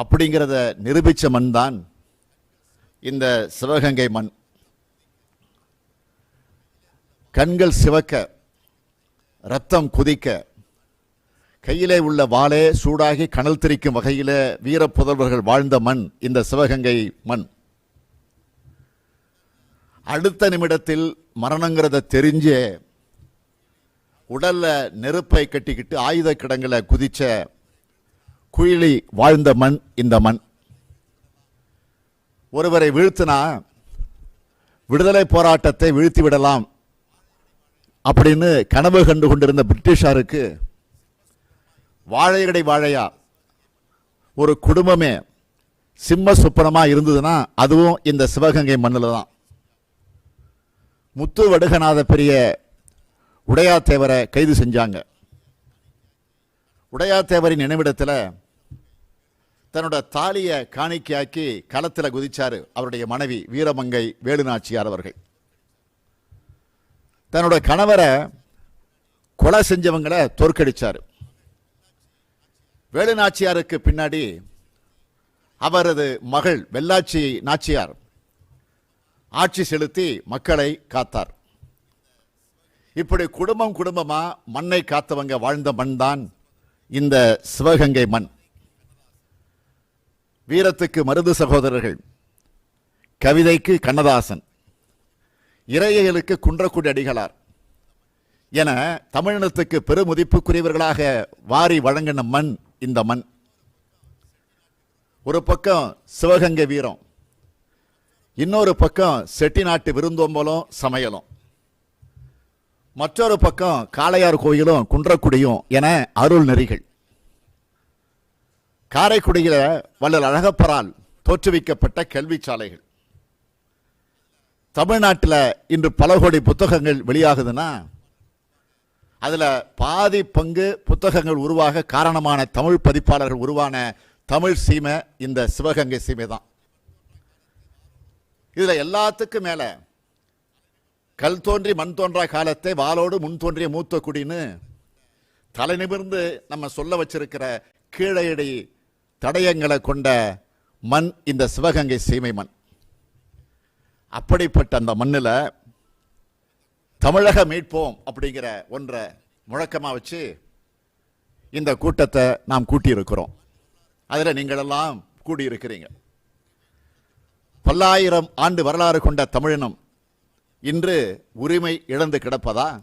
அப்படிங்கிறத நிரூபித்த மண் தான் இந்த சிவகங்கை மண். கண்கள் சிவக்க ரத்தம் குதிக்க கையிலே உள்ள வாளே சூடாகி கணல் திரிக்கும் வீர வீரப்புதல்வர்கள் வாழ்ந்த மண் இந்த சிவகங்கை மண். அடுத்த நிமிடத்தில் மரணங்கிறத தெரிஞ்சே உடலில் நெருப்பை கட்டிக்கிட்டு ஆயுத கிடங்களை குதித்த குயிலி வாழ்ந்த மண் இந்த மண். ஒருவரை வீழ்த்தினா விடுதலை போராட்டத்தை வீழ்த்தி விடலாம் அப்படின்னு கனவு கண்டு கொண்டிருந்த பிரிட்டிஷாருக்கு வாழையடை வாழையா ஒரு குடும்பமே சிம்ம சுப்பனமாக இருந்ததுன்னா அதுவும் இந்த சிவகங்கை மண்ணில் தான். முத்து வடுகநாத பெரிய உடையாத்தேவரை கைது செஞ்சாங்க. உடையாத்தேவரின் நினைவிடத்தில் தன்னோட தாலியை காணிக்கையாக்கி களத்தில் குதிச்சாரு அவருடைய மனைவி வீரமங்கை வேலுநாச்சியார் அவர்கள். தன்னோட கணவரை கொலை செஞ்சவங்களை தோற்கடித்தார் வேலுநாச்சியாருக்கு பின்னாடி அவரது மகள் வெள்ளாச்சி நாச்சியார் ஆட்சி செலுத்தி மக்களை காத்தார். இப்படி குடும்பம் குடும்பமா மண்ணை காத்தவங்க வாழ்ந்த மண் தான் இந்த சிவகங்கை மண். வீரத்துக்கு மருது சகோதரர்கள் கவிதைக்கு கண்ணதாசன் இறையலுக்கு குன்றக்குடி அடிகளார் என தமிழினத்துக்கு பெருமதிப்புக்குரியவர்களாக வாரி வழங்கின மண் இந்த மண். ஒரு பக்கம் சிவகங்கை வீரம் இன்னொரு பக்கம் செட்டிநாட்டு விருந்தோம்பலும் சமையலும் மற்றொரு பக்கம் காளையார் கோயிலும் குன்றக்குடியும் என அருள் நெறிகள் காரைக்குடியில் வள்ளல் அழகப்பரால் தோற்றுவிக்கப்பட்ட கல்வி சாலைகள். தமிழ்நாட்டில் இன்று பல கோடி புத்தகங்கள் வெளியாகுதுன்னா அதில் பாதி பங்கு புத்தகங்கள் உருவாக காரணமான தமிழ் பதிப்பாளர்கள் உருவான தமிழ் சீமை இந்த சிவகங்கை சீமை தான். இதில் எல்லாத்துக்கும் மேலே கல் தோன்றி மண் தோன்றா காலத்தை வாளோடு முன் தோன்றிய மூத்த குடின்னு தலை நிமிர்ந்து நம்ம சொல்ல வச்சிருக்கிற கீழையடி தடயங்களை கொண்ட மண் இந்த சிவகங்கை சீமை மண். அப்படிப்பட்ட அந்த மண்ணில் தமிழக மீட்போம் அப்படிங்கிற ஒன்றை முழக்கமாக வச்சு இந்த கூட்டத்தை நாம் கூட்டியிருக்கிறோம். அதில் நீங்களெல்லாம் கூடியிருக்கிறீங்க. பல்லாயிரம் ஆண்டு வரலாறு கொண்ட தமிழினம் இன்று உரிமை இழந்து கிடப்பதா?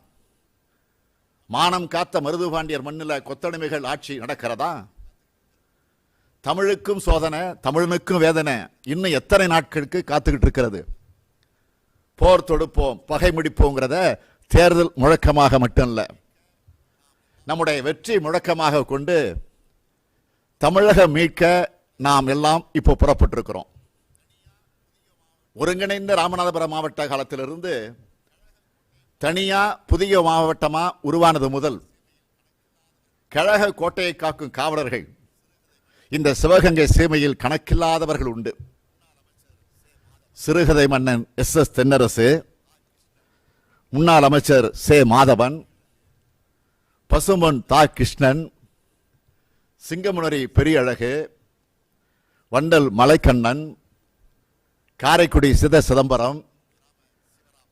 மானம் காத்த மருதுபாண்டியர் மண்ணில் கொத்தடிமைகள் ஆட்சி நடக்கிறதா? தமிழுக்கும் சோதனை தமிழனுக்கும் வேதனை. இன்னும் எத்தனை நாட்களுக்கு காத்துக்கிட்டு இருக்கிறது? போர் தொடுப்போம் பகை முடிப்போங்கிறத தேர்தல் முழக்கமாக மட்டும் இல்லை நம்முடைய வெற்றி முழக்கமாக கொண்டு தமிழகம் மீட்க நாம் எல்லாம் இப்போ புறப்பட்டிருக்கிறோம். ஒருங்கிணைந்த ராமநாதபுரம் மாவட்ட காலத்திலிருந்து தனியாக புதிய மாவட்டமாக உருவானது முதல். கழக கோட்டையை காக்கும் காவலர்கள் இந்த சிவகங்கை சீமையில் கணக்கில்லாதவர்கள் உண்டு. சிறுகதை மன்னன் எஸ் எஸ் தென்னரசு முன்னாள் அமைச்சர் சே மாதவன் பசுமன் தா கிருஷ்ணன் சிங்கமுனரி பெரியழகு வண்டல் Malaikannan Karaikudi சித Chidambaram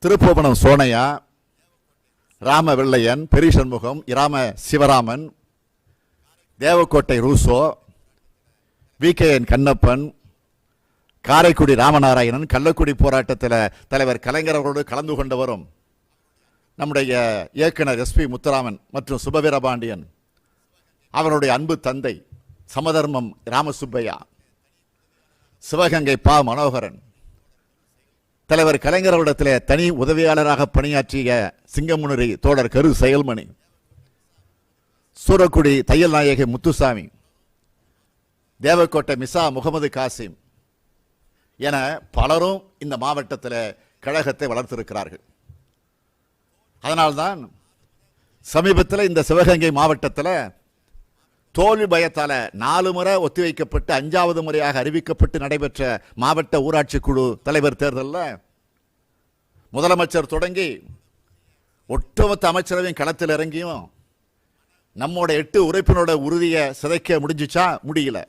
Thiruppuvanam Sonaiya Rama Vellaiyan Periyashanmugam Irama Sivaraman Devakottai Ruso V. K. N. Kannappan Karaikudi Ramanarayanan Kallakudi போராட்டத்தில் தலைவர் கலைஞர் கலந்து கொண்டவரும் நம்முடைய இயக்குனர் எஸ்பி முத்துராமன் மற்றும் சுபவீரபாண்டியன் அவருடைய அன்பு தந்தை சமதர்மம் ராமசுப்பையா சிவகங்கை பா. மனோகரன் தலைவர் கலைஞரவரிடத்திலே தனி உதவியாளராக பணியாற்றிய சிங்கமுனரி தோழர் கரு. செயல்மணி சூரக்குடி தையல் நாயகி முத்துசாமி தேவக்கோட்டை மிசா முகமது காசிம் என பலரும் இந்த மாவட்டத்தில் கழகத்தை வளர்த்திருக்கிறார்கள். அதனால்தான் சமீபத்தில் இந்த சிவகங்கை மாவட்டத்தில் தோல்வி பயத்தால் நாலு முறை ஒத்திவைக்கப்பட்டு அஞ்சாவது முறையாக அறிவிக்கப்பட்டு நடைபெற்ற மாவட்ட ஊராட்சி குழு தலைவர் தேர்தலில் முதலமைச்சர் தொடங்கி ஒட்டுமொத்த அமைச்சரவையும் களத்தில் இறங்கியும் நம்மோட எட்டு உறுப்பினோட உறுதியை சிதைக்க முடிஞ்சுச்சா? முடியல.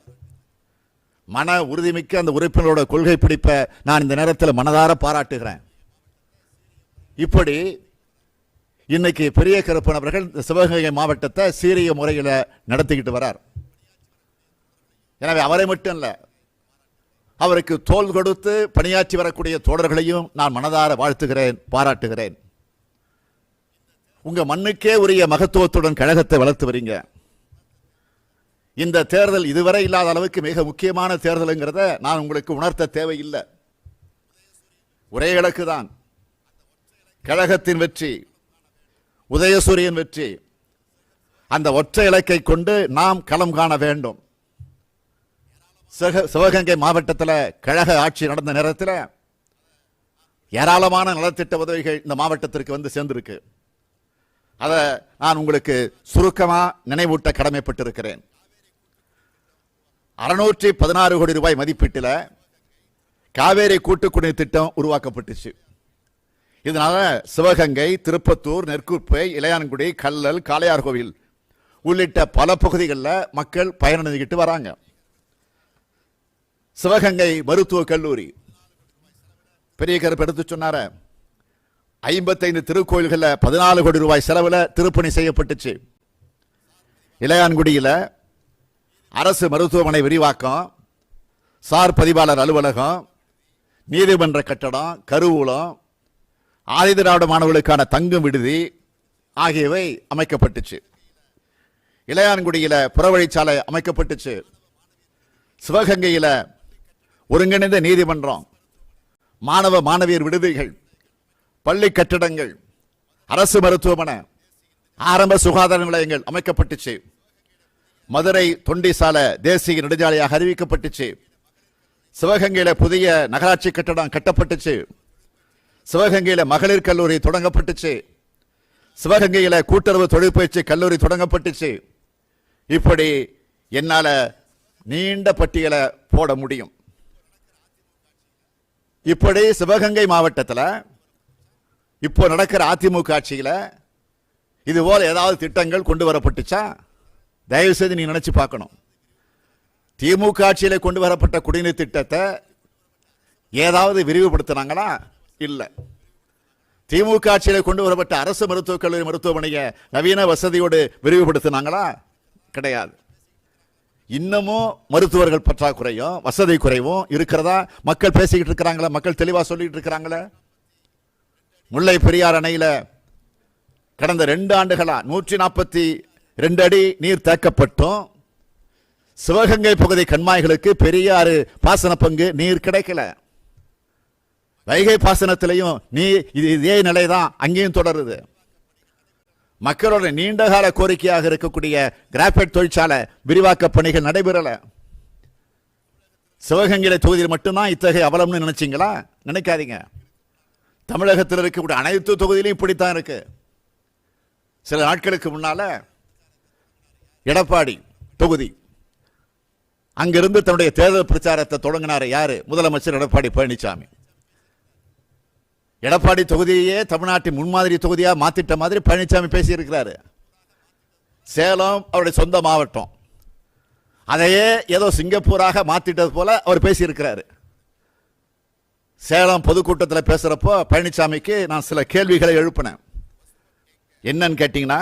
மன உறுதிமிக்க அந்த உறுப்பினரோட கொள்கை பிடிப்பை நான் இந்த நேரத்தில் மனதார பாராட்டுகிறேன். இப்படி இன்னைக்கு பெரிய கருப்பன் அவர்கள் இந்த சிவகங்கை மாவட்டத்தை சீரிய முறையில் நடத்திக்கிட்டு வரார். எனவே அவரை மட்டும் இல்லை அவருக்கு தோல் கொடுத்து பணியாற்றி வரக்கூடிய தோழர்களையும் நான் மனதார வாழ்த்துகிறேன் பாராட்டுகிறேன். உங்கள் மண்ணுக்கே உரிய மகத்துவத்துடன் கழகத்தை வளர்த்து வரீங்க. இந்த தேர்தல் இதுவரை இல்லாத அளவுக்கு மிக முக்கியமான தேர்தலுங்கிறத நான் உங்களுக்கு உணர்த்த தேவையில்லை. ஒரே இலக்கு தான் கழகத்தின் வெற்றி உதயசூரியன் வெற்றி. அந்த ஒற்றை இலக்கை கொண்டு நாம் களம் காண வேண்டும். சிவகங்கை மாவட்டத்தில் கழக ஆட்சி நடந்த நேரத்தில் ஏராளமான நலத்திட்ட உதவிகள் இந்த மாவட்டத்திற்கு வந்து சேர்ந்திருக்கு. அதை நான் உங்களுக்கு சுருக்கமாக நினைவூட்ட கடமைப்பட்டிருக்கிறேன். அறுநூற்றி பதினாறு கோடி ரூபாய் மதிப்பீட்டில் காவேரி கூட்டு குடிநீர் திட்டம் உருவாக்கப்பட்டுச்சு. இதனால் சிவகங்கை திருப்பத்தூர் நெற்குப்பை இளையான்குடி கல்லல் காளையார்கோவில் உள்ளிட்ட பல பகுதிகளில் மக்கள் பயனடைஞ்சுக்கிட்டு வராங்க. சிவகங்கை மருத்துவக் கல்லூரி. பெரிய கருப்பு எடுத்து சொன்னார. ஐம்பத்தைந்து திருக்கோயில்களில் பதினாலு கோடி ரூபாய் செலவில் திருப்பணி செய்யப்பட்டுச்சு. இளையான்குடியில் அரசு மருத்துவமனை விரிவாக்கம் சார் பதிவாளர் அலுவலகம் நீதிமன்ற கட்டடம் கருவூலம் ஆதிதிராவிட மாணவர்களுக்கான தங்கும் விடுதி ஆகியவை அமைக்கப்பட்டுச்சு. இளையான்குடியில் புறவழிச்சாலை அமைக்கப்பட்டுச்சு. சிவகங்கையில் ஒருங்கிணைந்த நீதிமன்றம் மாணவ மாணவியர் விடுதிகள் பள்ளி கட்டடங்கள் அரசு மருத்துவமனை ஆரம்ப சுகாதார நிலையங்கள் அமைக்கப்பட்டுச்சு. மதுரை தொண்டிசாலை தேசிய நெடுஞ்சாலையாக அறிவிக்கப்பட்டுச்சு. சிவகங்கையில் புதிய நகராட்சி கட்டடம் கட்டப்பட்டுச்சு. சிவகங்கையில் மகளிர் கல்லூரி தொடங்கப்பட்டுச்சு. சிவகங்கையில் கூட்டுறவு தொழிற்பயிற்சி கல்லூரி தொடங்கப்பட்டுச்சு. இப்படி என்னால் நீண்ட பட்டியலை போட முடியும். இப்படி சிவகங்கை மாவட்டத்தில் இப்போ நடக்கிற அதிமுக ஆட்சியில் இதுபோல் ஏதாவது திட்டங்கள் கொண்டு வரப்பட்டுச்சா? தயவு செய்து நீ நினைச்சு பார்க்கணும். திமுக ஆட்சியில் கொண்டு வரப்பட்ட குடிநீர் திட்டத்தை ஏதாவது விரிவுபடுத்தினாங்களா? இல்லை. திமுக ஆட்சியில் கொண்டு வரப்பட்ட அரசு மருத்துவக் கல்லூரி மருத்துவமனையை நவீன வசதியோடு விரிவுபடுத்தினாங்களா? கிடையாது. இன்னமும் மருத்துவர்கள் பற்றாக்குறையும் வசதி குறைவும் இருக்கிறதா? மக்கள் பேசிக்கிட்டு இருக்கிறாங்களா மக்கள் தெளிவாக சொல்லிட்டு இருக்கிறாங்களே? முல்லை பெரியார் அணையில் கடந்த ரெண்டு ஆண்டுகளாக நூற்றி நாற்பத்தி ரெண்டு அடி நீர் தேக்கப்பட்டும் சிவகங்கை பகுதி கண்மாய்களுக்கு பெரியாறு பாசன பங்கு நீர் கிடைக்கல. வைகை பாசனத்திலையும் நீ இது இதே நிலைதான் அங்கேயும் தொடருது. மக்களோட நீண்டகால கோரிக்கையாக இருக்கக்கூடிய கிராஃபைட் தொழிற்சாலை விரிவாக்க பணிகள் நடைபெறல. சிவகங்கை தொகுதியில் மட்டும்தான் இத்தகைய அவலம்னு நினைச்சிங்களா? நினைக்காதீங்க. தமிழகத்தில் இருக்கக்கூடிய அனைத்து தொகுதியிலையும் இப்படித்தான் இருக்கு. சில நாட்களுக்கு முன்னால எடப்பாடி தொகுதி. அங்கிருந்து தன்னுடைய தேர்தல் பிரச்சாரத்தை தொடங்கினார் யார்? முதலமைச்சர் எடப்பாடி பழனிசாமி எடப்பாடி தொகுதியே தமிழ்நாட்டின் முன்மாதிரி தொகுதியாக மாற்றிட்ட மாதிரி பழனிசாமி பேசியிருக்கிறாரு. சேலம் அவருடைய சொந்த மாவட்டம். அதையே ஏதோ சிங்கப்பூராக மாற்றிட்டது போல அவர் பேசியிருக்கிறாரு. சேலம் பொதுக்கூட்டத்தில் பேசுகிறப்போ பழனிசாமிக்கு நான் சில கேள்விகளை எழுப்பினேன். என்னன்னு கேட்டிங்கன்னா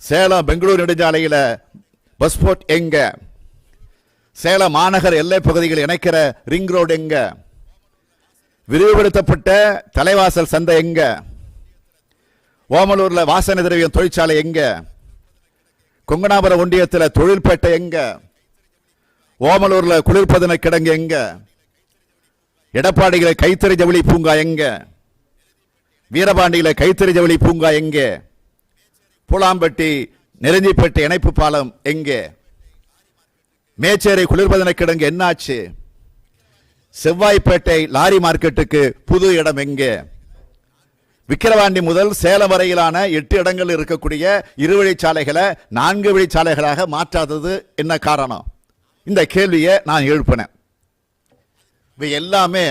சேலம் பெங்களூர் நெடுஞ்சாலையில் பஸ் போர்ட் எங்க? சேலம் மாநகர் எல்லை பகுதிகள் இணைக்கிற ரிங் ரோடு எங்க? விரிவுபடுத்தப்பட்ட தலைவாசல் சந்தை எங்க? ஓமலூர்ல வாசனை திரவியம் தொழிற்சாலை எங்க? கொங்கனாபுரம் ஒன்றியத்தில் தொழில்பேட்டை எங்க? ஓமலூர்ல குளிர்பதன கிடங்கு எங்க? எடப்பாடியில் கைத்தறி ஜவுளி பூங்கா எங்க? வீரபாண்டிகளை கைத்தறி ஜவுளி பூங்கா எங்கே? பூலாம்பட்டி நெருஞ்சிப்பேட்டை இணைப்பு பாலம் எங்கே? மேச்சேரி குளிர்பதன கிடங்கு என்னாச்சு? செவ்வாய்ப்பேட்டை லாரி மார்க்கெட்டுக்கு புது இடம் எங்கே? விக்கிரவாண்டி முதல் சேலம் வரையிலான எட்டு இடங்கள் இருக்கக்கூடிய இருவழிச்சாலைகளை நான்கு வழிச்சாலைகளாக மாற்றாதது என்ன காரணம்? இந்த கேள்வியை நான் எழுப்பினேன். இவை எல்லாமே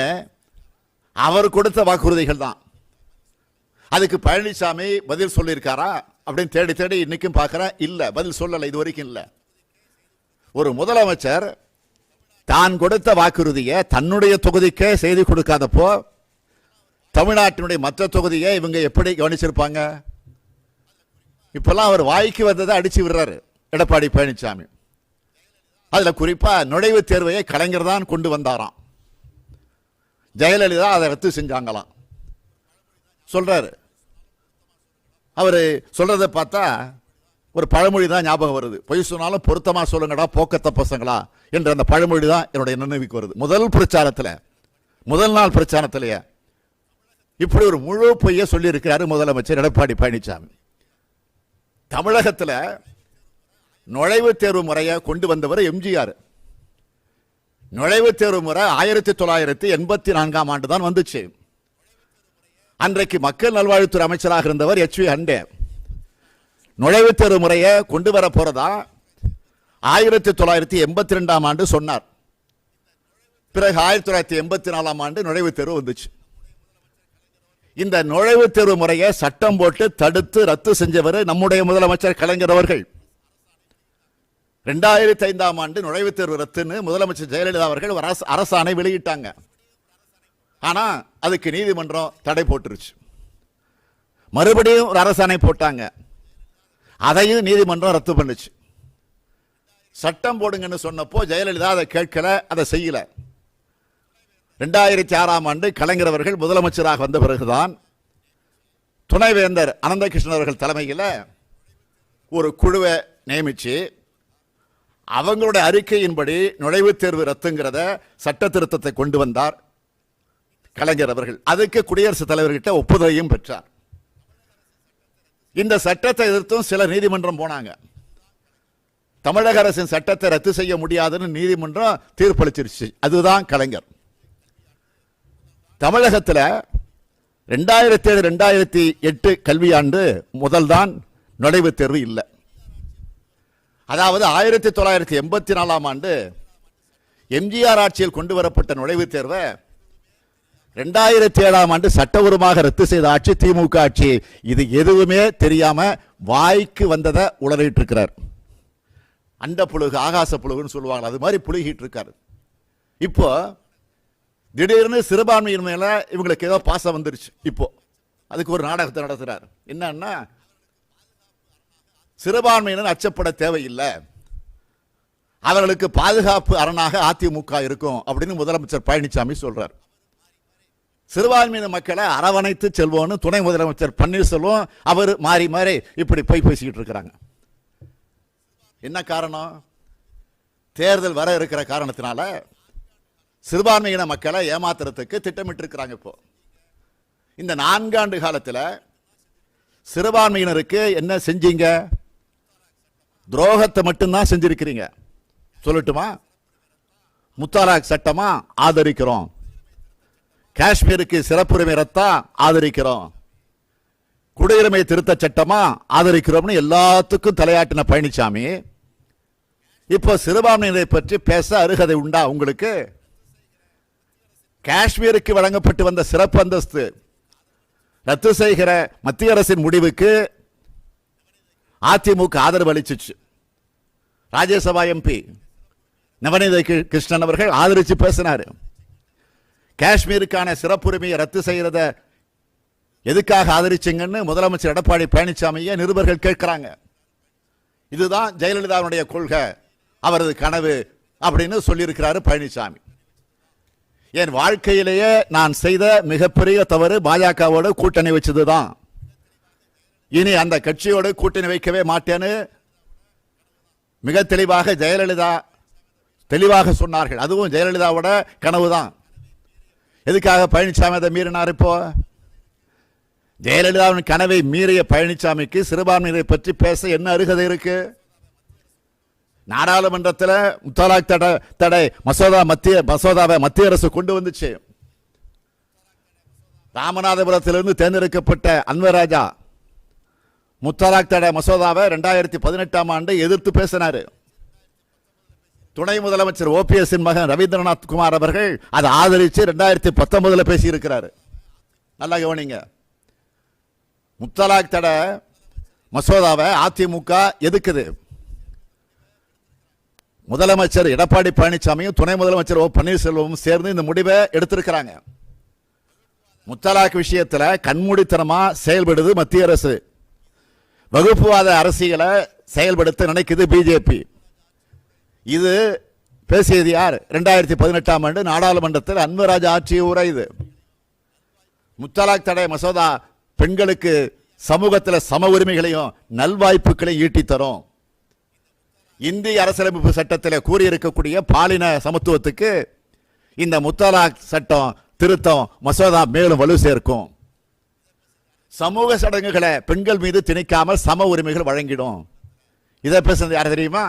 அவர் கொடுத்த வாக்குறுதிகள் தான் அதுக்கு பழனிசாமி பதில் சொல்லியிருக்காரா? அப்படின்னு தேடி தேடி இன்னைக்கும் பார்க்குறேன் இல்லை பதில் சொல்லலை இது வரைக்கும் இல்லை. ஒரு முதலமைச்சர் தான் கொடுத்த வாக்குறுதியை தன்னுடைய தொகுதிக்கே செய்து கொடுக்காதப்போ தமிழ்நாட்டினுடைய மற்ற தொகுதியை இவங்க எப்படி கவனிச்சிருப்பாங்க? இப்போல்லாம் அவர் வாய்க்கு வந்ததை அடித்து விடுறாரு எடப்பாடி பழனிசாமி அதில் குறிப்பாக நுழைவுத் தேர்வையை கலைஞர் தான் கொண்டு வந்தாராம். ஜெயலலிதா அதை ரத்து செஞ்சாங்களாம். சொல்கிறாரு அவர் சொல்கிறத பார்த்தா ஒரு பழமொழி தான் ஞாபகம் வருது. பொய் சொன்னாலும் பொருத்தமாக சொல்லுங்கடா போக்கத்த பசங்களா என்ற அந்த பழமொழி தான் என்னுடைய நினைவுக்கு வருது. முதல் பிரச்சாரத்தில் முதல் நாள் பிரச்சாரத்திலேயே இப்படி ஒரு முழு பொய்யை சொல்லியிருக்கிறாரு முதலமைச்சர் எடப்பாடி பழனிசாமி தமிழகத்தில் நுழைவுத் தேர்வு முறையை கொண்டு வந்தவர் எம்ஜிஆர். நுழைவுத் தேர்வு முறை ஆயிரத்தி தொள்ளாயிரத்தி எண்பத்தி நான்காம் ஆண்டு தான் வந்துச்சு. அன்றைக்கு மக்கள் நல்வாழ்வுத்துறை அமைச்சராக இருந்தவர் எச் வி அண்டே நுழைவுத் தேர்வு முறையை கொண்டு வர போறதா? ஆயிரத்தி தொள்ளாயிரத்தி எண்பத்தி ரெண்டாம் ஆண்டு சொன்னார். பிறகு ஆயிரத்தி தொள்ளாயிரத்தி எண்பத்தி நாலாம் ஆண்டு நுழைவுத் தேர்வு வந்துச்சு. இந்த நுழைவுத் தேர்வு முறையை சட்டம் போட்டு தடுத்து ரத்து செஞ்சவர் நம்முடைய முதலமைச்சர் கலைஞர் அவர்கள். ரெண்டாயிரத்தி ஐந்தாம் ஆண்டு நுழைவுத் தேர்வு ரத்துன்னு முதலமைச்சர் ஜெயலலிதா அவர்கள் அரசு- அரசாணை வெளியிட்டாங்க. ஆனால் அதுக்கு நீதிமன்றம் தடை போட்டுருச்சு. மறுபடியும் ஒரு அரசாணை போட்டாங்க. அதையும் நீதிமன்றம் ரத்து பண்ணுச்சு. சட்டம் போடுங்கன்னு சொன்னப்போ ஜெயலலிதா அதை கேட்கல அதை செய்யல. ரெண்டாயிரத்தி ஆறாம் ஆண்டு கலைஞர் அவர்கள் முதலமைச்சராக வந்த பிறகுதான் துணைவேந்தர் அனந்தகிருஷ்ணன் அவர்கள் தலைமையில் ஒரு குழுவை நியமித்து அவங்களுடைய அறிக்கையின்படி நுழைவுத் தேர்வு ரத்துங்கிறத சட்ட திருத்தத்தை கொண்டு வந்தார். கலைஞர் அவர்கள் அதுக்கு குடியரசுத் தலைவர்கிட்ட ஒப்புதலையும் பெற்றார். இந்த சட்டத்தை எதிர்த்தும் சில நீதிமன்றம் போனாங்க. தமிழக அரசின் சட்டத்தை ரத்து செய்ய முடியாதுன்னு நீதிமன்றம் தீர்ப்பளிச்சிருச்சு. அதுதான் கலைஞர். தமிழகத்தில் ரெண்டாயிரத்தி ஏழு ரெண்டாயிரத்தி எட்டு கல்வியாண்டு முதல்தான் நுழைவுத் தேர்வு இல்லை. அதாவது ஆயிரத்தி தொள்ளாயிரத்தி எண்பத்தி நாலாம் ஆண்டு எம்ஜிஆர் ஆட்சியில் கொண்டு வரப்பட்ட நுழைவுத் தேர்வை ரெண்டாயிரத்தி ஏழாம் ஆண்டு சட்டபூர்வமாக ரத்து செய்த ஆட்சி திமுக ஆட்சி. இது எதுவுமே தெரியாம வாய்க்கு வந்ததை உளறிட்டு இருக்கிறார் அண்ட புழுகு ஆகாச புழுகுன்னு சொல்லுவாங்க. அது மாதிரி புழுகிட்டு இருக்காரு இப்போ திடீர்னு சிறுபான்மையின் மேல இவங்களுக்கு ஏதோ பாசம் வந்துருச்சு. இப்போ அதுக்கு ஒரு நாடகத்தை நடத்துறாரு. என்னன்னா சிறுபான்மையினர் அச்சப்பட தேவையில்லை. அவர்களுக்கு பாதுகாப்பு அரணாக அதிமுக இருக்கும் அப்படின்னு முதலமைச்சர் பழனிசாமி சொல்றார். சிறுபான்மையின மக்களை அரவணைத்து செல்வோம்னு துணை முதலமைச்சர் பன்னீர்செல்வம் அவர் மாறி மாறி இப்படி போய் பேசிக்கிட்டு இருக்கிறாங்க. என்ன காரணம்? தேர்தல் வர இருக்கிற காரணத்தினால சிறுபான்மையின மக்களை ஏமாத்துறதுக்கு திட்டமிட்டு இருக்கிறாங்க இப்போ. இந்த நான்காண்டு காலத்தில் சிறுபான்மையினருக்கு என்ன செஞ்சீங்க? துரோகத்தை மட்டும்தான் செஞ்சிருக்கிறீங்க. சொல்லட்டுமா? முத்தாலாக் சட்டமாக ஆதரிக்கிறோம். காஷ்மீருக்கு சிறப்புரிமை ரத்தா ஆதரிக்கிறோம். குடியுரிமை திருத்த சட்டமா ஆதரிக்கிறோம்னு எல்லாத்துக்கும் தலையாட்டின பழனிசாமி இப்போ சிறுபான்மையினரை பற்றி பேச அருகதை உண்டா உங்களுக்கு? காஷ்மீருக்கு வழங்கப்பட்டு வந்த சிறப்பு அந்தஸ்து ரத்து செய்கிற மத்திய அரசின் முடிவுக்கு அதிமுக ஆதரவு அளிச்சிச்சு. ராஜ்யசபா எம்பி நவநீத கிருஷ்ணன் அவர்கள் ஆதரிச்சு பேசினார். காஷ்மீருக்கான சிறப்புரிமையை ரத்து செய்யறத எதுக்காக ஆதரிச்சிங்கன்னு முதலமைச்சர் எடப்பாடி பழனிசாமியை நிருபர்கள் கேட்கிறாங்க. இதுதான் ஜெயலலிதாவுடைய கொள்கை. அவரது கனவு அப்படின்னு சொல்லியிருக்கிறாரு பழனிசாமி. என் வாழ்க்கையிலேயே நான் செய்த மிகப்பெரிய தவறு பாஜகவோட கூட்டணி வச்சதுதான். இனி அந்த கட்சியோடு கூட்டணி வைக்கவே மாட்டேன்னு மிக தெளிவாக ஜெயலலிதா தெளிவாக சொன்னார்கள். அதுவும் ஜெயலலிதாவோட கனவு தான் எதுக்காக பழனிசாமி அதை மீறினார் இப்போ? ஜெயலலிதாவின் கனவை மீறிய பழனிசாமிக்கு சிறுபான்மையினரை பற்றி பேச என்ன அருகதை இருக்கு? நாடாளுமன்றத்தில் முத்தலாக் தடை தடை மசோதா மத்திய மசோதாவை மத்திய அரசு கொண்டு வந்துச்சு. ராமநாதபுரத்திலிருந்து தேர்ந்தெடுக்கப்பட்ட அன்வராஜா முத்தலாக் தடை மசோதாவை ரெண்டாயிரத்தி பதினெட்டாம் ஆண்டு எதிர்த்து பேசினாரு. துணை முதலமைச்சர் ஓபிஎஸ் மகன் ரவீந்திரநாத் குமார் அவர்கள் அதை ஆதரித்து ரெண்டாயிரத்தி பத்தொன்பதில் பேசியிருக்கிறார். நல்லா கவனிங்க. முத்தலாக் தடை மசோதாவை அதிமுக எதுக்குது? முதலமைச்சர் எடப்பாடி பழனிசாமியும் துணை முதலமைச்சர் ஓ பன்னீர்செல்வமும் சேர்ந்து இந்த முடிவை எடுத்திருக்கிறாங்க. முத்தலாக் விஷயத்தில் கண்மூடித்தனமாக செயல்படுது மத்திய அரசு. வகுப்புவாத அரசியலை செயல்படுத்த நினைக்குது பிஜேபி. இது பேசியது யார்? ரெண்டாயிரத்தி பதினெட்டாம் ஆண்டு நாடாளுமன்றத்தில் அன்வராஜ் ஆட்சிய உரை இது. முத்தலாக் தடை மசோதா பெண்களுக்கு சமூகத்தில் சம உரிமைகளையும் நல்வாய்ப்புகளையும் ஈட்டி தரும். இந்திய அரசியலமைப்பு சட்டத்தில் கூறியிருக்கக்கூடிய பாலின சமத்துவத்துக்கு இந்த முத்தலாக் சட்டம் திருத்தம் மசோதா மேலும் வலு சேர்க்கும். சமூக சடங்குகளை பெண்கள் மீது திணிக்காமல் சம உரிமைகள் வழங்கிடும். இதை பேசுனது யார் தெரியுமா?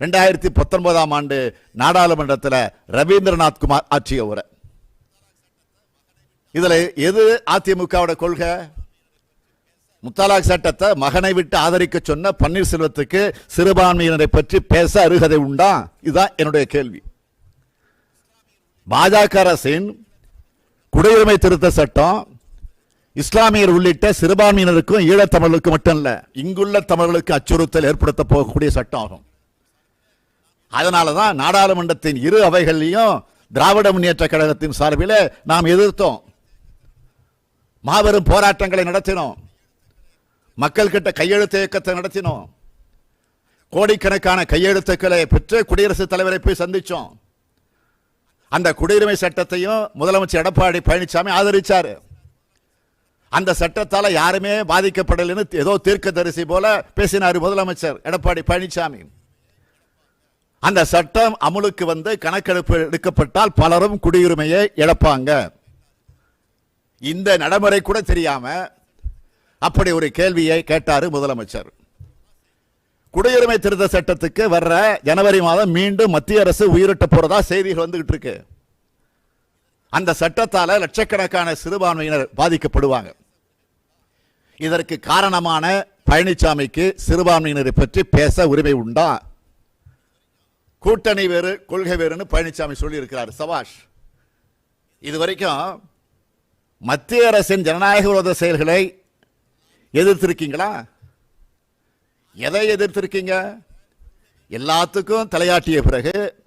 ரெண்டாயிரத்தி பத்தொன்பதாம் ஆண்டு நாடாளுமன்றத்தில் ரவீந்திரநாத் குமார் ஆற்றிய உரை. இதில் எது அதிமுகவோட கொள்கை? முத்தலாக் சட்டத்தை மகனை விட்டு ஆதரிக்க சொன்ன பன்னீர்செல்வத்துக்கு சிறுபான்மையினரை பற்றி பேச அருகதை உண்டா? இதுதான் என்னுடைய கேள்வி. பாஜக அரசின் குடியுரிமை திருத்த சட்டம் இஸ்லாமியர் உள்ளிட்ட சிறுபான்மையினருக்கும் ஈழத்தமிழர்களுக்கு மட்டும் இல்லை இங்குள்ள தமிழர்களுக்கு அச்சுறுத்தல் ஏற்படுத்த போகக்கூடிய சட்டம் ஆகும். அதனாலதான் நாடாளுமன்றத்தின் இரு அவைகள்லையும் திராவிட முன்னேற்ற கழகத்தின் சார்பில் நாம் எதிர்த்தோம். மாபெரும் போராட்டங்களை நடத்தினோம். மக்கள் கிட்ட கையெழுத்து இயக்கத்தை நடத்தினோம். கோடிக்கணக்கான கையெழுத்துக்களை பெற்று குடியரசுத் தலைவரை போய் சந்தித்தோம் அந்த குடியுரிமை சட்டத்தையும் முதலமைச்சர் எடப்பாடி பழனிசாமி ஆதரித்தார் அந்த சட்டத்தால் யாருமே பாதிக்கப்படலைன்னு ஏதோ தீர்க்க தரிசி போல பேசினார் முதலமைச்சர் எடப்பாடி பழனிசாமி. அந்த சட்டம் அமுலுக்கு வந்து கணக்கெடுப்பு எடுக்கப்பட்டால் பலரும் குடியுரிமையை இழப்பாங்க. இந்த நடைமுறை கூட தெரியாம அப்படி ஒரு கேள்வியை கேட்டாரு முதலமைச்சர். குடியுரிமை திருத்த சட்டத்துக்கு வர்ற ஜனவரி மாதம் மீண்டும் மத்திய அரசு உயிரிட்ட போறதா செய்திகள் வந்துகிட்டு இருக்கு. அந்த சட்டத்தால லட்சக்கணக்கான சிறுபான்மையினர் பாதிக்கப்படுவாங்க. இதற்கு காரணமான பழனிசாமிக்கு சிறுபான்மையினரை பற்றி பேச உரிமை உண்டா? கூட்டணி வேறு கொள்கை வேறுன்னு பழனிசாமி சொல்லியிருக்கிறார். சபாஷ் இது வரைக்கும் மத்திய அரசின் ஜனநாயக விரோத செயல்களை எதிர்த்திருக்கீங்களா? எதை எதிர்த்திருக்கீங்க? எல்லாத்துக்கும் தலையாட்டிய பிறகு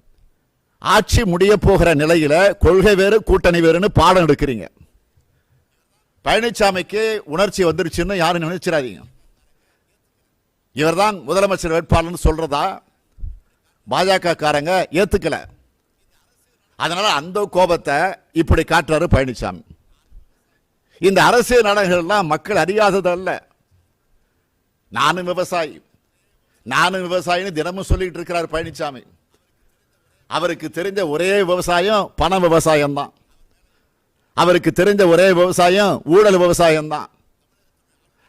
ஆட்சி முடிய போகிற நிலையில் கொள்கை வேறு கூட்டணி வேறுன்னு பாடம் எடுக்கிறீங்க. பழனிசாமிக்கு உணர்ச்சி வந்துருச்சுன்னு யாரும் நினைச்சிடாதீங்க. இவர்தான் முதலமைச்சர் வேட்பாளர்னு சொல்றதா? பாஜக காரங்க ஏத்துக்கல. அதனால அந்த கோபத்தை இப்படி காட்டுறாரு பழனிசாமி இந்த அரசியல் நாடகங்கள்லாம் மக்கள் அறியாததல்ல. நானும் விவசாயி. நானும் விவசாயின்னு தினமும் சொல்லிட்டு இருக்கிறார் பழனிசாமி அவருக்கு தெரிஞ்ச ஒரே விவசாயம் பண விவசாயம் தான் அவருக்கு தெரிஞ்ச ஒரே விவசாயம் ஊழல் விவசாயம் தான்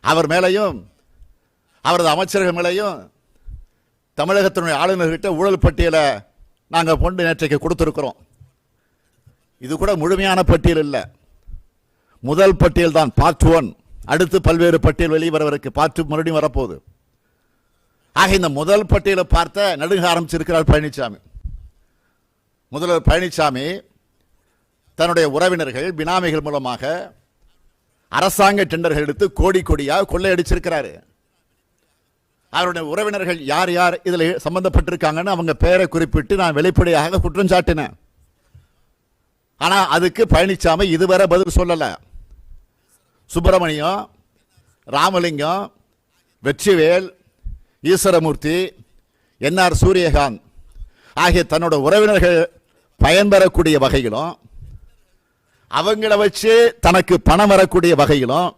அவர் மேலையும் அவரது அமைச்சர்கள் மேலையும் தமிழகத்தினுடைய ஆளுநர்கிட்ட ஊழல் பட்டியலை நாங்கள் பொண்டு நேற்றைக்கு கொடுத்துருக்குறோம். இது கூட முழுமையான பட்டியல் இல்லை. முதல் பட்டியல் தான் பார்ட் ஒன். அடுத்து பல்வேறு பட்டியல் வெளிவரவருக்கு பார்ட் மறுபடியும் வரப்போகுது. ஆக இந்த முதல் பட்டியலை பார்த்த நடுங்க ஆரம்பிச்சிருக்கிறார் பழனிசாமி முதல்வர் பழனிசாமி தன்னுடைய உறவினர்கள் பினாமிகள் மூலமாக அரசாங்க டெண்டர்கள் எடுத்து கோடி கோடியாக கொள்ளையடிச்சிருக்கிறாரு. அவருடைய உறவினர்கள் யார் யார் இதில் சம்பந்தப்பட்டிருக்காங்கன்னு அவங்க பெயரை குறிப்பிட்டு நான் வெளிப்படையாக குற்றம் சாட்டினேன். ஆனால் அதுக்கு பழனிசாமி இதுவரை பதில் சொல்லலை. சுப்பிரமணியம் ராமலிங்கம் வெற்றிவேல் ஈஸ்வரமூர்த்தி என்ஆர் சூரியகாந்த் ஆகிய தன்னோட உறவினர்கள் பயன்பெறக்கூடிய வகையிலும் அவங்கள வச்சு தனக்கு பணம் வரக்கூடிய வகையிலும்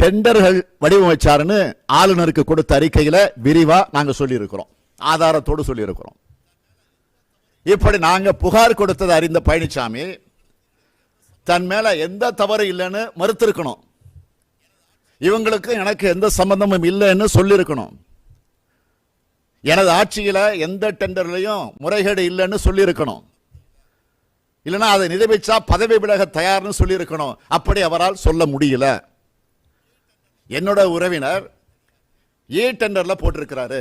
டெண்டர்கள் வடிவமைச்சாருன்னு ஆளுநருக்கு கொடுத்த அறிக்கையில் விரிவாக நாங்கள் சொல்லியிருக்கிறோம். ஆதாரத்தோடு சொல்லியிருக்கிறோம். இப்படி நாங்கள் புகார் கொடுத்ததை அறிந்த பழனிசாமி தன் மேலே எந்த தவறு இல்லைன்னு மறுத்திருக்கணும். இவங்களுக்கு எனக்கு எந்த சம்பந்தமும் இல்லைன்னு சொல்லியிருக்கணும். எனது ஆட்சியில் எந்த டெண்டர்லையும் முறைகேடு இல்லைன்னு சொல்லியிருக்கணும். இல்லைன்னா அதை நிரூபிச்சா பதவி விலக தயார்னு சொல்லியிருக்கணும். அப்படி அவரால் சொல்ல முடியல. என்னோட உறவினர் e ஏ டெண்டரில் போட்டிருக்கிறாரு.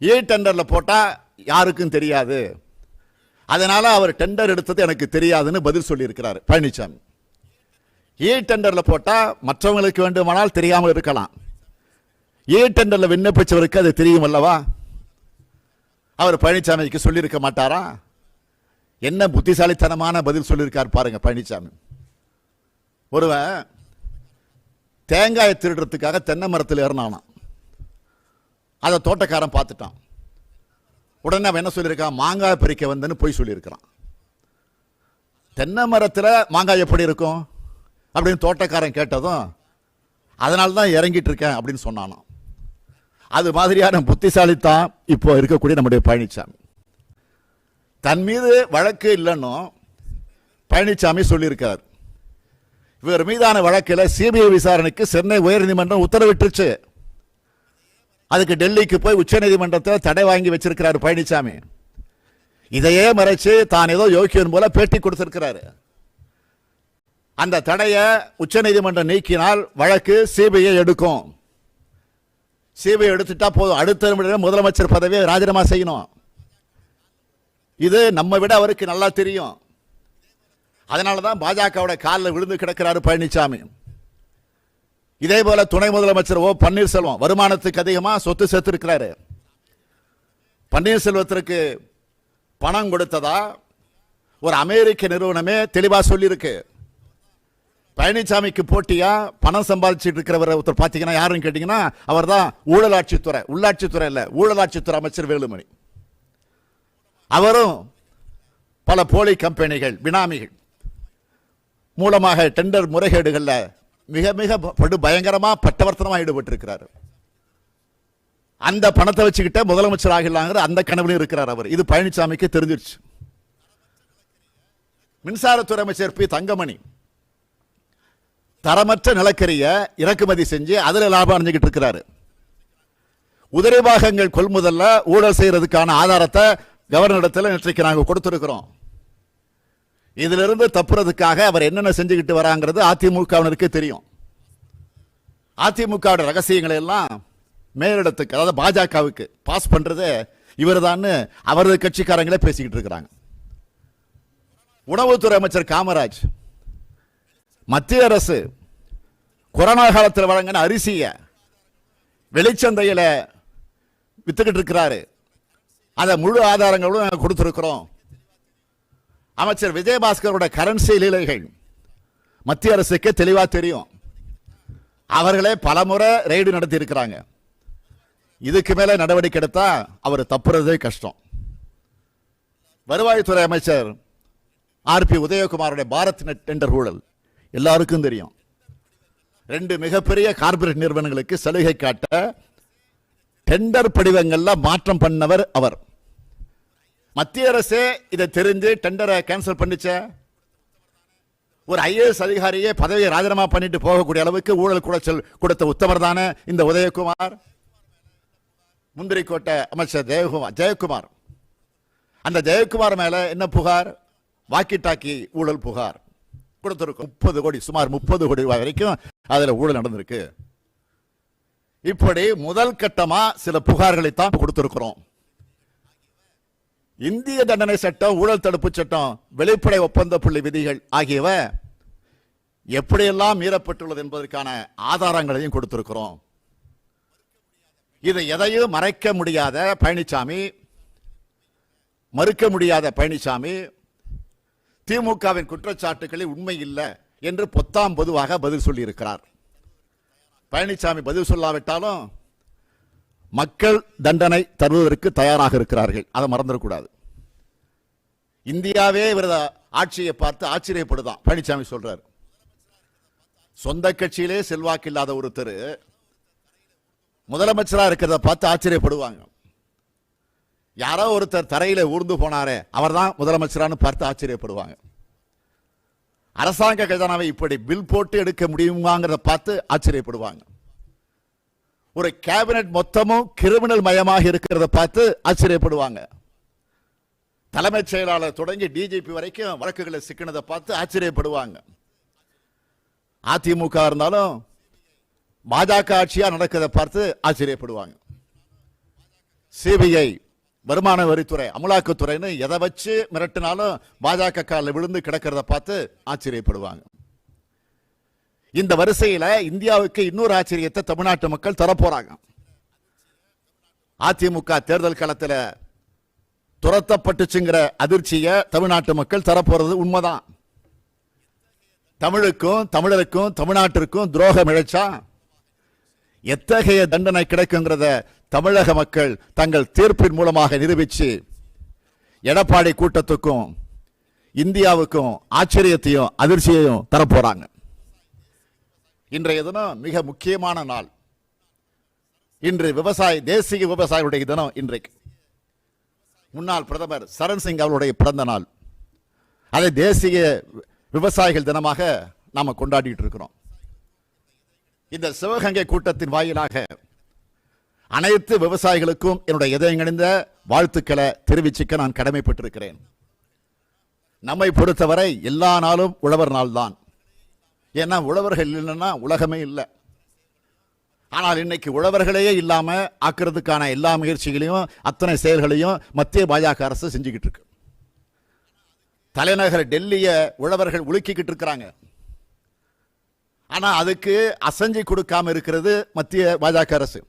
E ஏ டெண்டரில் போட்டால் யாருக்கும் தெரியாது. அதனால் அவர் டெண்டர் எடுத்தது எனக்கு தெரியாதுன்னு பதில் சொல்லியிருக்கிறார். பழனிசாமி ஏ e டெண்டரில் போட்டால் மற்றவங்களுக்கு வேண்டுமானால் தெரியாமல் இருக்கலாம். ஏ டெண்டரில் விண்ணப்பிச்சவருக்கு அது தெரியும் அல்லவா? அவர் பழனிசாமிக்கு சொல்லியிருக்க மாட்டாரா? என்ன புத்திசாலித்தனமான பதில் சொல்லியிருக்கார் பாருங்க பழனிசாமி ஒருவன் தேங்காயை திருடுறதுக்காக தென்னை மரத்தில் ஏறினானா அதை தோட்டக்காரன் பார்த்துட்டான். உடனே அவன் என்ன சொல்லியிருக்கான்? மாங்காய் பறிக்க வந்தேன்னு போய் சொல்லியிருக்கிறான். தென்னை மரத்தில் மாங்காய் எப்படி இருக்கும்? அப்படின்னு தோட்டக்காரன் கேட்டதும் அதனால தான் இறங்கிட்டு இருக்கேன் அப்படின்னு சொன்னானான் அது மாதிரியான புத்திசாலித்தான் இப்போ இருக்கக்கூடிய நம்முடைய பழனிசாமி தன் மீது வழக்கு இல்லைன்னும் பழனிசாமி சொல்லியிருக்கார். இவர் மீதான வழக்கில் சிபிஐ விசாரணைக்கு சென்னை உயர்நீதிமன்றம் உத்தரவிட்டுருச்சு. அதுக்கு டெல்லிக்கு போய் உச்சநீதிமன்றத்தில் தடை வாங்கி வச்சிருக்கிறார் பழனிசாமி இதையே மறைச்சு தான் ஏதோ யோக்கியன் போல பேட்டி கொடுத்திருக்கிறாரு. அந்த தடையை உச்சநீதிமன்றம் நீக்கினால் வழக்கு சிபிஐ எடுக்கும். சிபிஐ எடுத்துட்டா போதும். அடுத்த நிமிடம் முதலமைச்சர் பதவியை ராஜினாமா செய்யணும். இது நம்ம விட அவருக்கு நல்லா தெரியும். அதனால தான் பாஜகவோட காலில் விழுந்து கிடக்கிறாரு பழனிசாமி இதே போல துணை முதலமைச்சர் ஓ பன்னீர்செல்வம் வருமானத்துக்கு அதிகமாக சொத்து சேர்த்திருக்கிறாரு. பன்னீர்செல்வத்திற்கு பணம் கொடுத்ததா? ஒரு அமெரிக்க நிறுவனமே தெளிவாக சொல்லியிருக்கு. பழனிசாமிக்கு போட்டியா? பணம் சம்பாதிச்சுட்டு இருக்கிறவர் ஒருத்தர் பார்த்தீங்கன்னா யாருன்னு கேட்டிங்கன்னா அவர் தான் ஊழலாட்சித்துறை உள்ளாட்சித்துறை இல்லை ஊழலாட்சித்துறை அமைச்சர் வேலுமணி. அவரும் பல போலி கம்பெனிகள் பினாமிகள். மூலமாக டெண்டர் முறைகேடுகளில் மிக மிக படு பயங்கரமாக பட்டவர்த்தனமாக ஈடுபட்டிருக்கிறார். அந்த பணத்தை வச்சுக்கிட்ட முதலமைச்சர் ஆகிடலாங்கிற அந்த கனவுலையும் இருக்கிறார் அவர். இது பழனிசாமிக்கு தெரிஞ்சிருச்சு. மின்சாரத்துறை அமைச்சர் பி தங்கமணி தரமற்ற நிலக்கரியை இறக்குமதி செஞ்சு அதில் லாபம் அடைஞ்சுக்கிட்டு இருக்கிறாரு. உதிரி பாகங்கள் கொள்முதல்ல ஊழல் செய்யறதுக்கான ஆதாரத்தை கவர்னரிடத்தில் நேற்றைக்கு நாங்கள் கொடுத்துருக்கிறோம். இதிலிருந்து தப்புறதுக்காக அவர் என்னென்ன செஞ்சுக்கிட்டு வராங்கிறது அதிமுகவினருக்கு தெரியும். அதிமுகவோட ரகசியங்களை எல்லாம் மேலிடத்துக்கு அதாவது பாஜகவுக்கு பாஸ் பண்றது இவர்தான்னு அவரது கட்சிக்காரங்களே பேசிக்கிட்டு இருக்கிறாங்க. உணவுத்துறை அமைச்சர் காமராஜ் மத்திய அரசு கொரோனா காலத்தில் வழங்கின அரிசியை வெளிச்சந்தையில் வித்துக்கிட்டு இருக்கிறாரு. அதை முழு ஆதாரங்களும் நாங்கள் கொடுத்துருக்குறோம். அமைச்சர் விஜயபாஸ்கரோட கரன்சி லீலைகள். மத்திய அரசுக்கு தெளிவாக தெரியும். அவர்களே பலமுறை ரெய்டு நடத்தி இருக்கிறாங்க இதுக்கு மேலே நடவடிக்கை எடுத்தா அவர் தப்புறதே கஷ்டம். வருவாய்த்துறை அமைச்சர் ஆர் பி உதயகுமாருடைய பாரத் நெட் டெண்டர் ஊழல் எல்லாருக்கும் தெரியும். ரெண்டு மிகப்பெரிய கார்ப்பரேட் நிறுவனங்களுக்கு சலுகை காட்ட டெண்டர் படிவங்களில் மாற்றம் பண்ணவர் அவர். மத்திய அரசே இதை தெரிஞ்சு டெண்டரை கேன்சல் பண்ணிச்ச. ஒரு ஐஏஎஸ் அதிகாரியே பதவியை ராஜினாமா பண்ணிட்டு போகக்கூடிய அளவுக்கு ஊழல் குடைச்சல் கொடுத்த உத்தமர் தானே இந்த உதயகுமார்? முந்திரிக்கோட்டை அமைச்சர் ஜெயக்குமார் ஜெயக்குமார். அந்த ஜெயக்குமார் மேல என்ன புகார்? வாக்கி டாக்கி ஊழல் புகார். கொடுத்துருக்கும் முப்பது கோடி சுமார் முப்பது கோடி ரூபாய் வரைக்கும் அதில் ஊழல் நடந்திருக்கு. இப்படி முதல் கட்டமாக சில புகார்களை தான் கொடுத்துருக்குறோம். இந்திய தண்டனை சட்டம் ஊழல் தடுப்பு சட்டம் வெளிப்படை ஒப்பந்த புள்ளி விதிகள் ஆகியவை எப்படியெல்லாம் மீறப்பட்டுள்ளது என்பதற்கான ஆதாரங்களையும் கொடுத்திருக்கிறோம். இதை எதையும் மறைக்க முடியாத பழனிசாமி மறுக்க முடியாத பழனிசாமி திமுகவின் குற்றச்சாட்டுகளில் உண்மை இல்லை என்று பொத்தாம் பொதுவாக பதில் சொல்லியிருக்கிறார். பழனிசாமி பதில் சொல்லாவிட்டாலும் மக்கள் தண்டனை தருவதற்கு தயாராக இருக்கிறார்கள். அதை மறந்துடக்கூடாது. இந்தியாவே இவரது ஆட்சியை பார்த்து ஆச்சரியப்படுதான் பழனிசாமி சொல்றார். சொந்த கட்சியிலே செல்வாக்கு இல்லாத ஒருத்தர் முதலமைச்சரா இருக்கிறத பார்த்து ஆச்சரியப்படுவாங்க. யாரோ ஒருத்தர் தரையில் ஊர்ந்து போனாரே அவர்தான் முதலமைச்சரான்னு பார்த்து ஆச்சரியப்படுவாங்க. அரசாங்க கஜானாவை இப்படி பில் போட்டு எடுக்க முடியுமாங்கிறத பார்த்து ஆச்சரியப்படுவாங்க. ஒரு கேபினெட் மொத்தமும் கிரிமினல் மயமாக இருக்கிறத பார்த்து ஆச்சரியப்படுவாங்க. தலைமைச் செயலாளர் தொடங்கி டிஜிபி வரைக்கும் வழக்குகளை சிக்கினதை பார்த்து ஆச்சரியப்படுவாங்க. அதிமுக இருந்தாலும் பாஜக ஆட்சியா நடக்கிறத பார்த்து ஆச்சரியப்படுவாங்க. சிபிஐ வருமான வரித்துறை அமலாக்கத்துறைன்னு எதை வச்சு மிரட்டினாலும் பாஜக காலில் விழுந்து கிடக்கிறத பார்த்து ஆச்சரியப்படுவாங்க. இந்த வரிசையில் இந்தியாவுக்கு இன்னொரு ஆச்சரியத்தை தமிழ்நாட்டு மக்கள் தரப்போறாங்க. அதிமுக தேர்தல் களத்தில் துரத்தப்பட்டுச்சுங்கிற அதிர்ச்சியை தமிழ்நாட்டு மக்கள் தரப்போறது உண்மைதான். தமிழுக்கும் தமிழருக்கும் தமிழ்நாட்டிற்கும் துரோகம் இழைச்சா எத்தகைய தண்டனை கிடைக்குங்கிறத தமிழக மக்கள் தங்கள் தீர்ப்பின் மூலமாக நிரூபிச்சு எடப்பாடி கூட்டத்துக்கும் இந்தியாவுக்கும் ஆச்சரியத்தையும் அதிர்ச்சியையும் தரப்போறாங்க. இன்றைய தினம் மிக முக்கியமான நாள். இன்று விவசாய தேசிய விவசாயிகளுடைய தினம் இன்றைக்கு. முன்னாள் பிரதமர் சரண் சிங் அவருடைய பிறந்த நாள். அதை தேசிய விவசாயிகள் தினமாக நாம் கொண்டாடிட்டு இருக்கிறோம். இந்த சிவகங்கை கூட்டத்தின் வாயிலாக அனைத்து விவசாயிகளுக்கும் என்னுடைய இதயங்கணிந்த வாழ்த்துக்களை தெரிவிச்சுக்க நான் கடமைப்பட்டிருக்கிறேன். நம்மை பொறுத்தவரை எல்லா நாளும் உழவர் நாள் தான் ஏன்னா உழவர்கள் இல்லைன்னா உலகமே இல்லை. ஆனால் இன்னைக்கு உழவர்களையே இல்லாம ஆக்குறதுக்கான எல்லா முயற்சிகளையும் அத்தனை செயல்களையும் மத்திய பாஜக அரசு செஞ்சுக்கிட்டு இருக்கு. தலைநகர் டெல்லிய உழவர்கள் உலுக்கிக்கிட்டு இருக்கிறாங்க. ஆனா அதுக்கு அசஞ்சி கொடுக்காம இருக்கிறது மத்திய பாஜக அரசு.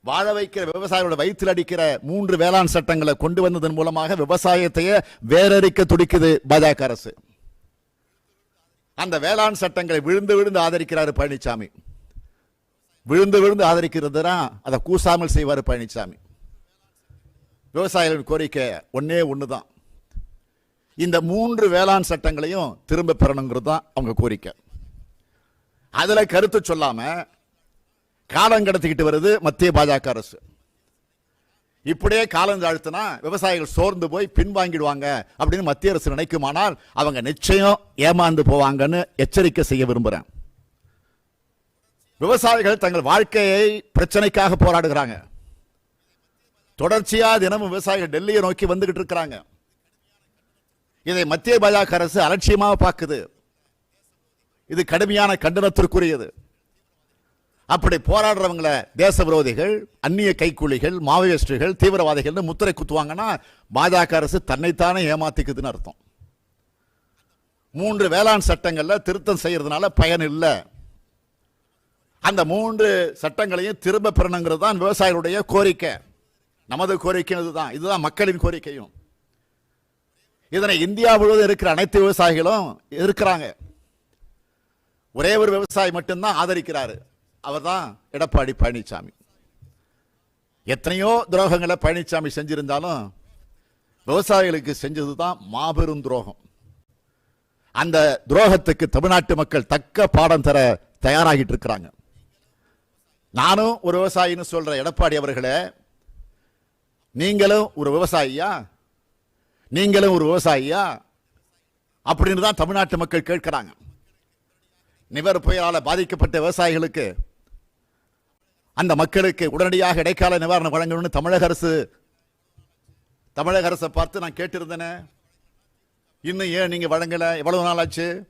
வாழ வைக்கிற விவசாயிகளோட வயிற்றில் அடிக்கிற மூன்று வேளாண் சட்டங்களை கொண்டு வந்ததன் மூலமாக விவசாயத்தையே வேரறிக்க துடிக்குது பாஜக அரசு. அந்த வேளாண் சட்டங்களை விழுந்து விழுந்து ஆதரிக்கிறாரு பழனிசாமி விழுந்து விழுந்து ஆதரிக்கிறது தான் அதை கூசாமல் செய்வார் பழனிசாமி விவசாயிகளின் கோரிக்கை ஒன்றே ஒன்று தான் இந்த மூன்று வேளாண் சட்டங்களையும் திரும்ப பெறணுங்கிறது தான் அவங்க கோரிக்கை. அதில் கருத்து சொல்லாமல் காலம் கடத்திக்கிட்டு வருது மத்திய பாஜக அரசு. இப்படியே காலம் தாழ்த்தினா விவசாயிகள் சோர்ந்து போய் பின்வாங்கிடுவாங்க அப்படின்னு மத்திய அரசு நினைக்குமானால் அவங்க நிச்சயம் ஏமாந்து போவாங்கன்னு எச்சரிக்கை செய்ய விரும்புகிறேன் விவசாயிகள் தங்கள் வாழ்க்கையை பிரச்சனைக்காக போராடுகிறாங்க. தொடர்ச்சியாக தினமும் விவசாயிகள் டெல்லியை நோக்கி வந்துகிட்டு இருக்கிறாங்க. இதை மத்திய பாஜக அரசு அலட்சியமாக பார்க்குது. இது கடுமையான கண்டனத்திற்குரியது. அப்படி போராடுறவங்கள தேச விரோதிகள் அந்நிய கைக்கூலிகள் மாவோயிஸ்டுகள் தீவிரவாதிகள்னு முத்திரை குத்துவாங்கன்னா பாஜக அரசு தன்னைத்தானே ஏமாத்திக்குதுன்னு அர்த்தம். மூன்று வேளாண் சட்டங்களில் திருத்தம் செய்யறதுனால பயன் இல்லை. அந்த மூன்று சட்டங்களையும் திரும்ப பெறணுங்கிறது தான் விவசாயிகளுடைய கோரிக்கை. நமது கோரிக்கை இதுதான். இதுதான் மக்களின் கோரிக்கையும். இதனை இந்தியா முழுவதும் இருக்கிற அனைத்து விவசாயிகளும் இருக்கிறாங்க ஒரே ஒரு விவசாயி மட்டும்தான் ஆதரிக்கிறாரு. அவர்தான் எடப்பாடி பழனிசாமி எத்தனையோ துரோகங்களை பழனிசாமி செஞ்சிருந்தாலும் விவசாயிகளுக்கு செஞ்சது தான் மாபெரும் துரோகம். அந்த துரோகத்துக்கு தமிழ்நாட்டு மக்கள் தக்க பாடம் தர தயாராகிட்டு இருக்கிறாங்க. நானும் ஒரு விவசாயின்னு சொல்ற எடப்பாடி அவர்களே நீங்களும் ஒரு விவசாயியா? நீங்களும் ஒரு விவசாயியா? அப்படின்னு தான் தமிழ்நாட்டு மக்கள் கேட்கிறாங்க. நிவர் புயலால் பாதிக்கப்பட்ட விவசாயிகளுக்கு அந்த மக்களுக்கு உடனடியாக இடைக்கால நிவாரணம் வழங்கணும்னு தமிழக அரசு தமிழக அரசை பார்த்து நான் கேட்டிருந்தேனே. இன்னும் ஏன் நீங்கள் வழங்கலை? எவ்வளவு நாள் ஆச்சு?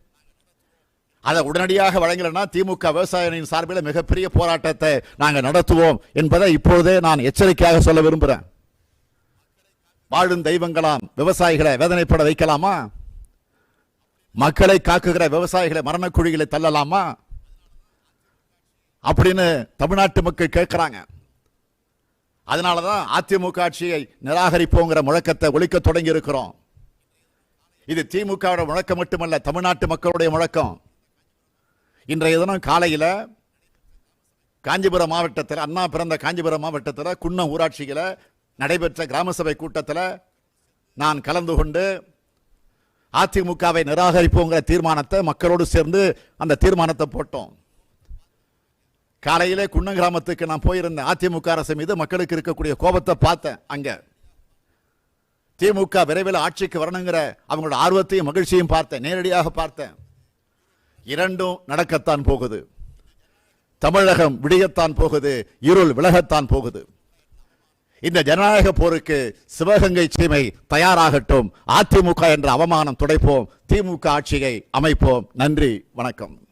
அதை உடனடியாக வழங்கலைன்னா திமுக விவசாயிகளின் சார்பில் மிகப்பெரிய போராட்டத்தை நாங்கள் நடத்துவோம் என்பதை இப்போதே நான் எச்சரிக்கையாக சொல்ல விரும்புகிறேன் வாழும் தெய்வங்களாம் விவசாயிகளை வேதனைப்பட வைக்கலாமா? மக்களை காக்குகிற விவசாயிகளை மரணக்குழிகளை தள்ளலாமா? அப்படின்னு தமிழ்நாட்டு மக்கள் கேட்குறாங்க. அதனால தான் அதிமுக ஆட்சியை நிராகரிப்போங்கிற முழக்கத்தை ஒழிக்க தொடங்கி இருக்கிறோம் இது திமுகவோட முழக்கம் மட்டுமல்ல தமிழ்நாட்டு மக்களுடைய முழக்கம். இன்றைய தினம் காலையில் காஞ்சிபுரம் மாவட்டத்தில் அண்ணா பிறந்த காஞ்சிபுரம் மாவட்டத்தில் குன்னம் ஊராட்சியில் நடைபெற்ற கிராம சபை கூட்டத்தில் நான் கலந்து கொண்டு அதிமுகவை நிராகரிப்போங்கிற தீர்மானத்தை மக்களோடு சேர்ந்து அந்த தீர்மானத்தை போட்டோம். காலையிலே குன்னம் கிராமத்துக்கு நான் போயிருந்தேன் அதிமுக அரசு மீது மக்களுக்கு இருக்கக்கூடிய கோபத்தை பார்த்தேன் அங்கே. திமுக விரைவில் ஆட்சிக்கு வரணுங்கிற அவங்களோட ஆர்வத்தையும் மகிழ்ச்சியும் பார்த்தேன் நேரடியாக பார்த்தேன். இரண்டும் நடக்கத்தான் போகுது. தமிழகம் விடியத்தான் போகுது இருள் விலகத்தான் போகுது. இந்த ஜனநாயக போருக்கு சிவகங்கை சீமை தயாராகட்டும். அதிமுக என்ற அவமானம் துடைப்போம். திமுக ஆட்சியை அமைப்போம். நன்றி வணக்கம்.